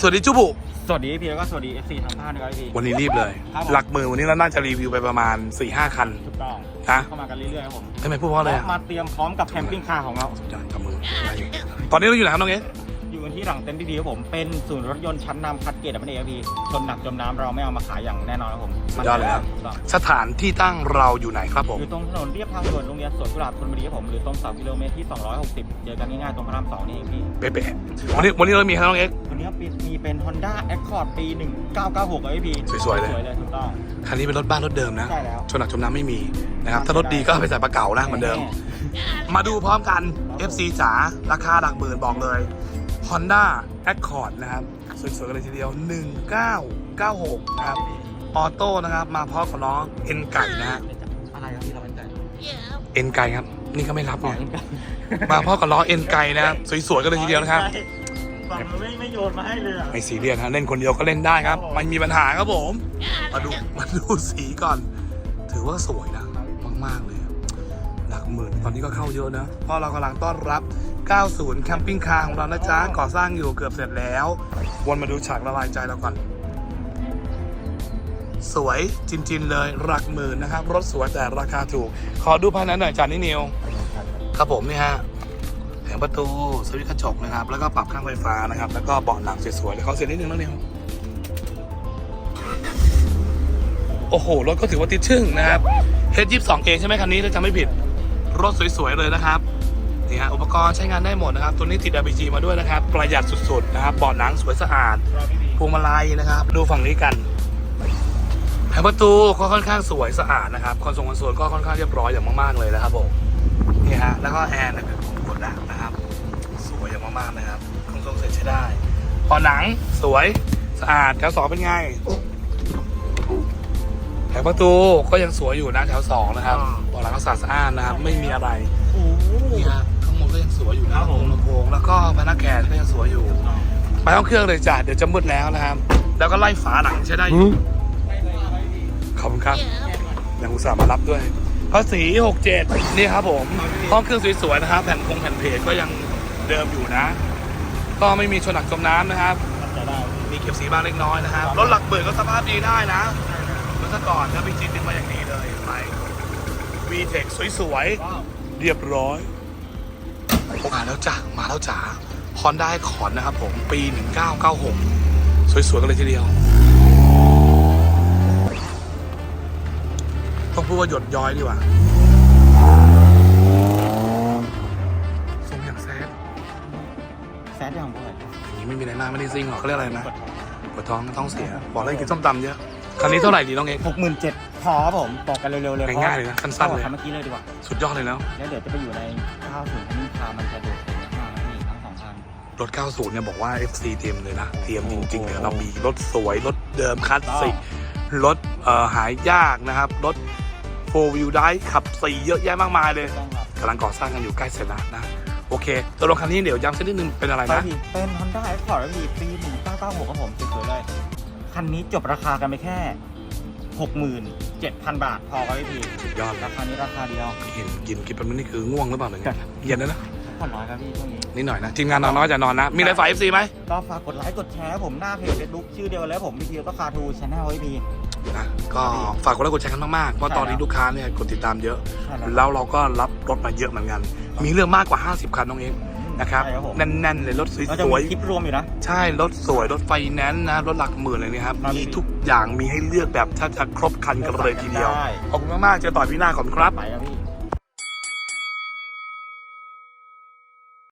สวัสดีจุบุ สวัสดีพี่แล้วก็สวัสดี FC ทางบ้านนะครับพี่ วันนี้รีบเลย ครับผม หลักมือวันนี้เราน่าจะรีวิวไปประมาณ4ี่ห้าคัน ถูกต้องนะเข้ามากันเรื่อยๆครับผมทำไมพูดเพราะอะไรอะมาเตรียมพร้อมกับแคมปิ้งคาร์ของเรา จานกับมือได้อยู่ตอนนี้เราอยู่ไหนครับน้องเอ๊ะ อยู่กันที่หลังเต็นท์พี่พีครับผม เป็นศูนย์รถยนต์ชั้นนำคัดเกรดอันเอกพี่ชนหนักจมน้ำเราไม่เอามาขายอย่างแน่นอนครับผมสุดยอดเลยครับ ถูกต้อง สถานที่ตั้งเราอยู่ไหนครับผม อยู่ตรงถนนเรียบทางด่วนโรงเรียนสวนกุหลาบธนบุรีครับผมหรือตรงเสากิโลเมตรที่ 260 เจอกันง่ายๆ ตรงพระรามสองนี่เองพี่เป๊ะๆวันนี้วันนี้เรามีครับน้องเอ๊ะวันนี้มีเป็น Honda Accord ปี 1996ครับพี่สวยๆเลย สวยๆเลยถูกต้อง คันนี้เป็นรถบ้านรถเดิมนะ ใช่แล้วชนหนักจมน้ำไม่มีนะครับ ถ้ารถดีก็เอาไปใส่ปลาเก๋านะเหมือนเดิม มาดูพร้อมกัน FC จ๋าราคาหลักหมื่นบอกเลย Honda Accord นะครับ สวยๆกันเลยทีเดียว 1996 นะครับ ออโต้นะครับ มาพร้อมกับล้อเอ็นไก่นะฮะอะไรครับพี่เราเป็นใจเอ็นไก่ครับ นี่ก็ไม่รับอ๋อเนี่ยเอ็นไก่มาพร้อมกับล้อเอ็นไก่นะครับ สวยๆกันเลยทีเดียวนะครับฝั่งมันไม่ไม่โยนมาให้เลยอะไม่ซีเรียสนะเล่นคนเดียวก็เล่นได้ครับครับผมไม่มีปัญหาครับผม มาดูมาดูสีก่อน ถือว่าสวยนะมากๆเลยห ลักหมื่น ตอนนี้ก็เข้าเยอะนะ เพราะเรากำลังต้อนรับ 90 แคมปิ้งคาร์ของเรานะจ๊ะ ก่อสร้างอยู่เกือบเสร็จแล้ว วนมาดูฉากละลายใจเราก่อน สวยจินๆเลยหลักหมื่นนะครับ รถสวยแต่ราคาถูก ขอดูภายในหน่อยจานนี่นิวครับผมนี่ฮะแผงประตูสวิตช์กระจกนะครับ แล้วก็ปรับข้างไฟฟ้านะครับ แล้วก็เบาะหนังสวยๆเลยเขาเสียนิดนึงแล้วนิวโอ้โห รถก็ถือว่าติดชึ่งนะครับ H22 เองใช่ไหมคันนี้ถ้าจำไม่ผิด รถสวยๆเลยนะครับนี่ฮะอุปกรณ์ใช้งานได้หมดนะครับ ตัวนี้ติด RPG มาด้วยนะครับ ประหยัดสุดๆนะครับเบาะหนังสวยสะอาดพวงมาลัยนะครับ ดูฝั่งนี้กันแผงประตูก็ค่อนข้างสวยสะอาดนะครับคอนโซลคอนโซลก็ค่อนข้างเรียบร้อยอย่างมากๆเลยนะครับผมนี่ฮะแล้วก็แอร์นะครับผมกดดังนะครับ สวยอย่างมากๆนะครับคอนโซลเสร็จใช้ได้พอหนังสวยสะอาดแถวสองเป็นไง แผงประตูก็ยังสวยอยู่นะแถวสองนะครับอ่าเบาะหลังก็สะอาดสะอ้านนะครับไม่มีอะไรโอ้โหนี่ฮะข้างบนก็ยังสวยอยู่นะครับผมลำโพงแล้วก็พนักแขนก็ยังสวยอยู่ ไปห้องเครื่องเลยจ้ะเดี๋ยวจะมืดแล้วนะครับ แล้วก็ไล่ฝาหนังใช้ได้อยู่ขอบคุณครับยังอุตส่าห์มารับด้วยภาษี67นี่ครับผมห้องเครื่องสวยๆนะครับ แผ่นคงแผ่นเพจก็ยังเดิมอยู่นะ ก็ไม่มีชนหนักจมน้ำนะครับจะได้มีเก็บสีบ้างเล็กน้อยนะครับรถหลักเบิดก็สภาพดีได้นะ รถก่อนนะพี่จีติดมาอย่างดีเลยไป VTEC สวยว้าวๆเรียบร้อยมาแล้วจ้ะมาแล้วจ้ะฮอนได้ขอนนะครับผมปี 1996 สวยๆกันเลยทีเดียว ต้องพูดว่าหยดย้อยดีกว่าทรงอย่างแซดแซดอย่างบ่อยอย่างนี้ไม่มีอะไรมากไม่ได้ซิ่งหรอกเขาเรียกอะไรนะกดปวดท้องท้องเสีย บอกเลยกินส้มตำเยอะ คันนี้เท่าไหร่ดีน้องเอกหกหมื่นเจ็ดพอครับผมบอกกันเร็วๆเลยง่ายๆเลยนะสั้นๆเลยทำเมื่อกี้เลยดีกว่า สุดยอดเลยแล้ว แล้วเดี๋ยวจะไปอยู่ในข้าวถึงมินคามันจะโดดเด่นมากๆนะพี่ทั้งสองคันรถ 90 เนี่ยบอกว่า FC เตรียมเลยนะเตรียมจริงๆเลยเรามีรถสวย รถเดิมคลาสสิกรถเอ่อหายากนะครับ รถ4 wheel drive ขับสีเยอะแยะมากมายเลยต้องครับกำลังก่อสร้างกันอยู่ใกล้เสร็จแล้วนะ โอเคตัวรถคันนี้เดี๋ยวย้ำสักนิดนึงเป็นอะไรไปนะพี่เป็น Honda Accord แล้วพี่ปี1996ครับผมสวยๆเลย คันนี้จบราคากันไปแค่ 67,000 บาท พอครับพี่สุดยอดเลรายคานี้ราคาเดียวเห็นกินกินเป็นนี่คือง่วงหรือเปล่าหรือไงเย็นแล้วนะผ่อนน้อยครับพี่ช่วงนี้ นิดหน่อยนะทีมงานนอนน้อยจะนอนนะมีอะไรฝาก FC ไหมก็ฝากกดไลค์กดแชร์ผมหน้าเพจ Facebook ชื่อเดียวกันแล้วผมพี่พีก็คาทูชาแนลไว้พี่ นะก็ฝากกดไลค์กดแชร์กันมากๆเพราะตอนนี้ลูกค้าเนี่ยกดติดตามเยอะ ใช่แล้ว แล้วเราก็รับรถมาเยอะเหมือนกัน มีเรื่องมากกว่า 50 คันน้องเอง นะครับใช่ครับผม แน่นๆเลยรถสเราจะวมียคลิปรวมอยู่นะ ๆใช่รถสวยรถไฟแนนซ์นะรถหลักหมื่นเลยนะครับครับ มีทุกอย่างมีให้เลือกแบบถ้าจะครบคันกันเลยทีเดียวได้ขอบคุณมากๆเจอต่อพี่หน้าขอบคุณครับ ไปครับพี่